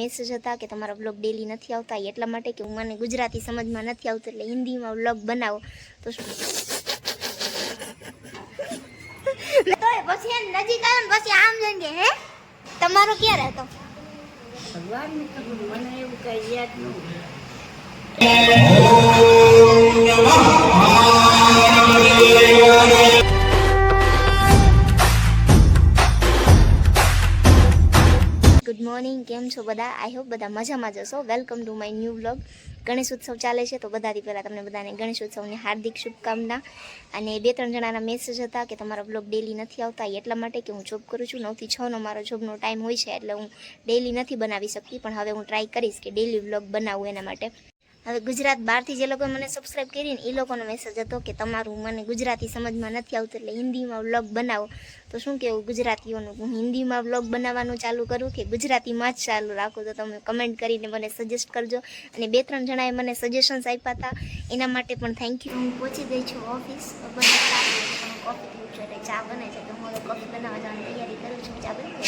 Message હતા કે તમારા બ્લોગ ડેલી નથી આવતા. એટલા માટે કે હું મને ગુજરાતી સમજમાં નથી આવતું એટલે હિન્દીમાં બ્લોગ બનાવો. તો પછી નજીક આવ્યો ને પછી આમ જઈને હે? તમારો ક્યારે હતો? ભગવાનને મને એવું કઈ યાદ નથી બધા. આઈ હોપ બધા મજામાં જશો welcome to my new vlog Ganesh Utsav ચાલે છે, તો બધાથી પહેલાં તમને બધાને ગણેશ ઉત્સવની હાર્દિક શુભકામના અને બે ત્રણ જણાના મેસેજ હતા કે તમારા બ્લોગ ડેલી નથી આવતા. એટલા માટે કે હું જોબ કરું છું. નવથી છનો મારો જોબનો ટાઈમ હોય છે, એટલે હું ડેલી નથી બનાવી શકતી, પણ હવે હું ટ્રાય કરીશ કે ડેલી વ્લોગ બનાવું એના માટે. હવે ગુજરાત બહારથી જે લોકોએ મને સબસ્ક્રાઈબ કરીને એ લોકોનો મેસેજ હતો કે તમારું મને ગુજરાતી સમજમાં નથી આવતું એટલે હિન્દીમાં વ્લોગ બનાવો. તો શું કહેવું ગુજરાતીઓનું? હું હિન્દીમાં વ્લોગ બનાવવાનું ચાલુ કરું કે ગુજરાતીમાં જ ચાલુ રાખું? તો તમે કમેન્ટ કરીને મને સજેસ્ટ કરજો. અને બે ત્રણ જણાએ મને સજેશન્સ આપ્યા હતા એના માટે પણ થેન્ક યુ હું પહોંચી ગઈ છું ઓફિસ કોફી પીવું છું એટલે ચા બને છે. તો હું કોફી બનાવવા જવાની તૈયારી કરું છું. ચા બની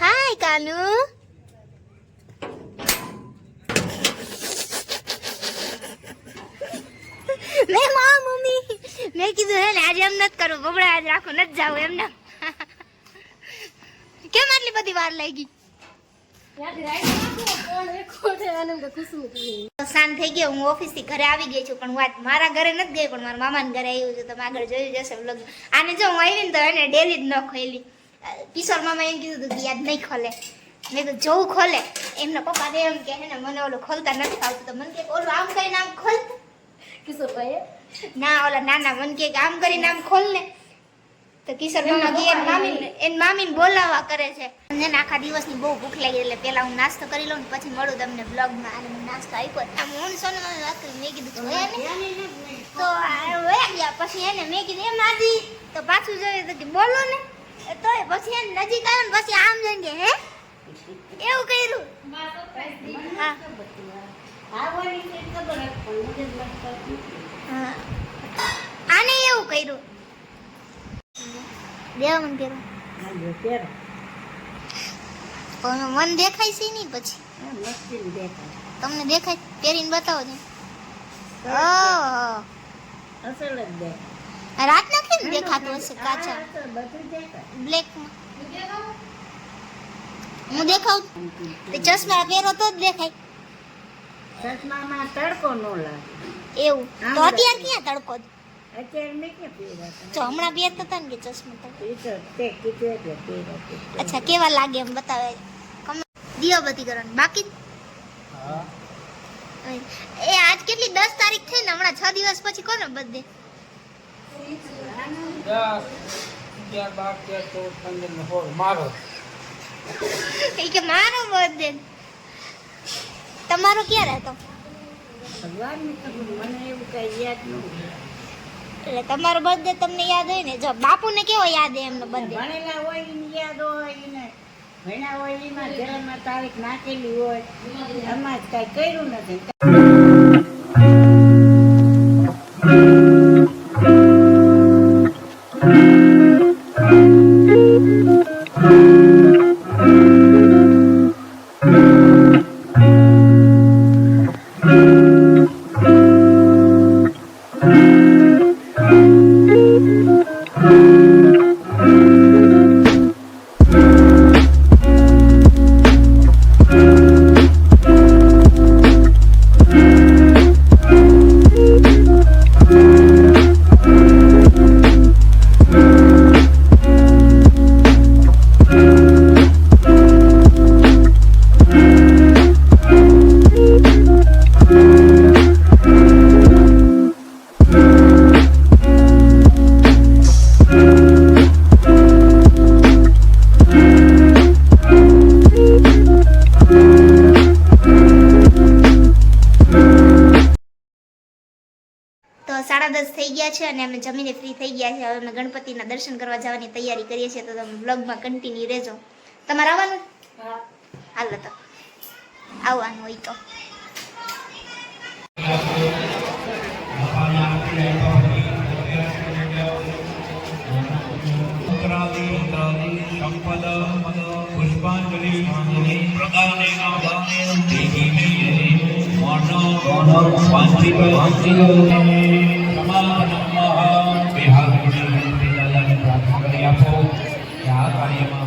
હાય કાનુ મેં મા, મમ્મી. મેં કીધું, હે આજે એમ નથી કરું બબડા, આજ રાખો, નથી જાવ એમ ના કેમ આટલી બધી વાર લાગી? શાંત થઈ ગયો હું ઓફિસથી ઘરે આવી ગઈ છું પણ વાત મારા ઘરે નથી ગઈ પણ મારા મામાના ઘરે આવ્યું છે તમે આગળ જોયું જશે vlog. આને જો હું આવી ને તો એને ડેલી જ ન ખોલી કિશોર મામા એમ કીધું હતું કે યાદ નહીં ખોલે. મેં તો જોવું ખોલે. એમના પપ્પા તો એમ કે ને મને ઓલું ખોલતા નથી આવતું તો મને કે ઓલું આમ કરીને આમ ખોલ. ના ઓલા નાના મને કે આમ કરીને આમ ખોલ ને. તો કિશોરમાં એન મામી એન મામીને બોલાવવા કરે છે. એને આખા દિવસની બહુ ભૂખ લાગી એટલે પેલા હું નાસ્તો કરી લઉં પછી મળું તમને બ્લોગમાં અને મેં નાસ્તો આપ્યો. આમ હું સોનુ મામી વાત કરી મેં કીધું તો વયા ગયા. પછી એને મેં કીધું એમ આદી તો પાછું જોયું તો બોલો ને. તો પછી એને નજીક આવ્યો ને પછી આમ જઈને કે હે? એવું કર્યું. હા. મને. હા. આને એવું કર્યું. દેવા મને પહેરો. પણ મન દેખાય છે નહીં પછી. તમને દેખાય પહેરીને બતાવો ને. ઓહ. અસલ જ દેખાય. રાતના કેમ દેખાતું હશે કાચા. બ્લેકમાં. હું દેખાવ? તે ચશ્મા પહેરો તો જ દેખાય. ચશ્મામાં તડકો ન લાગે. એવું. તો અત્યારે ક્યાં તડકો? હમણાં બે થતા ને કે ચશ્મા. અચ્છા કેવા લાગે એમ બતાવે? કમે દીવાબત્તી કરવાની. બાકી? એ આજ કેટલી દસ તારીખ થઈ ને હમણાં છ દિવસ પછી કોનો બર્થડે ને મારો. કે મારો બર્થડે તમારો ક્યારે હતો? ભગવાનને મને એવું કઈ યાદ નથી એટલે તમારો બર્થડે તમને યાદ હોય ને, જો બાપુ ને કેવો યાદ હોય એમનો બર્થડે ભણેલા હોય ને યાદ હોય ને ભણ્યા હોય એમાં જન્મ તારીખ નાખેલી હોય. એમાં જ કાંઈ કર્યું નથી. થઈ ગયા છે અને અમે જમીને ફ્રી થઈ ગયા છે. હવે અમે ગણપતિના દર્શન કરવા જવાની તૈયારી કરીએ છીએ. તો તમે બ્લોગમાં કન્ટિન્યુ રહેજો. તમારે આવવાનું? હાલો તો. આવવાનું હોય તો. પુષ્પાંજલિ પ્રદાને કે કાર્યમાં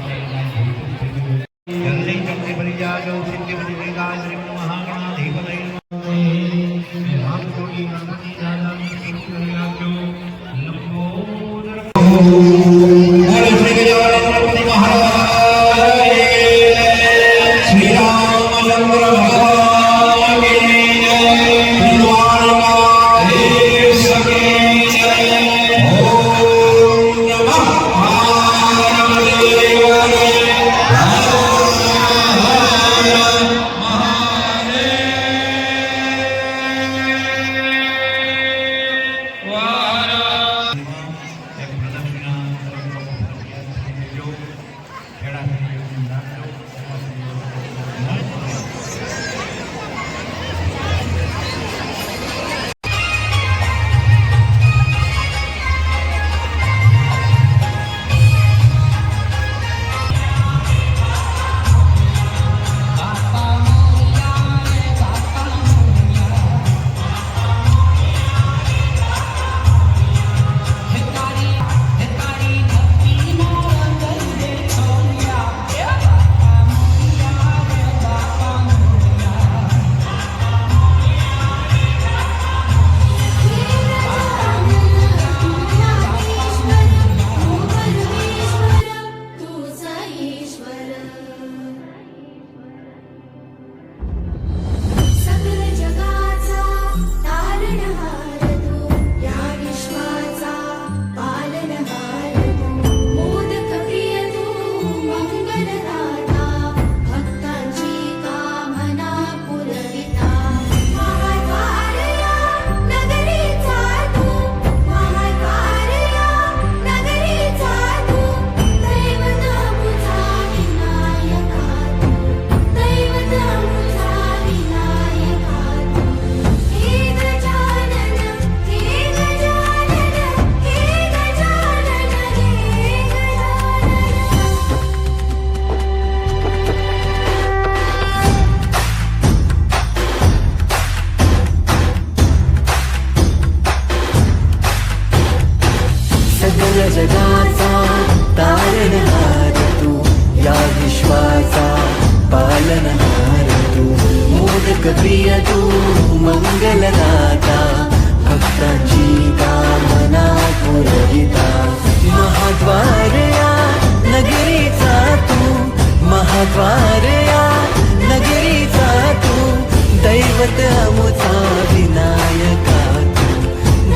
दैवत अमुचा विनायका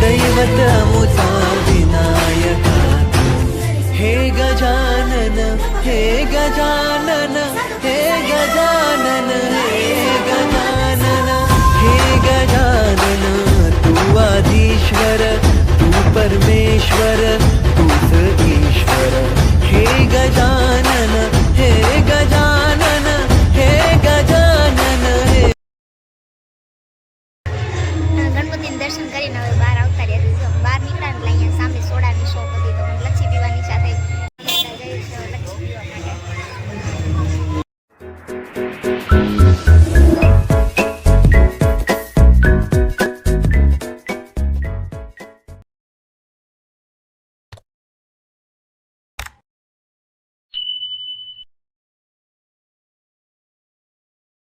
दैवत अमुचा विनायका हे गजानन हे गजानन हे गजानन हे गजानन हे गजानन तू आधीश्वर तू परमेश्वर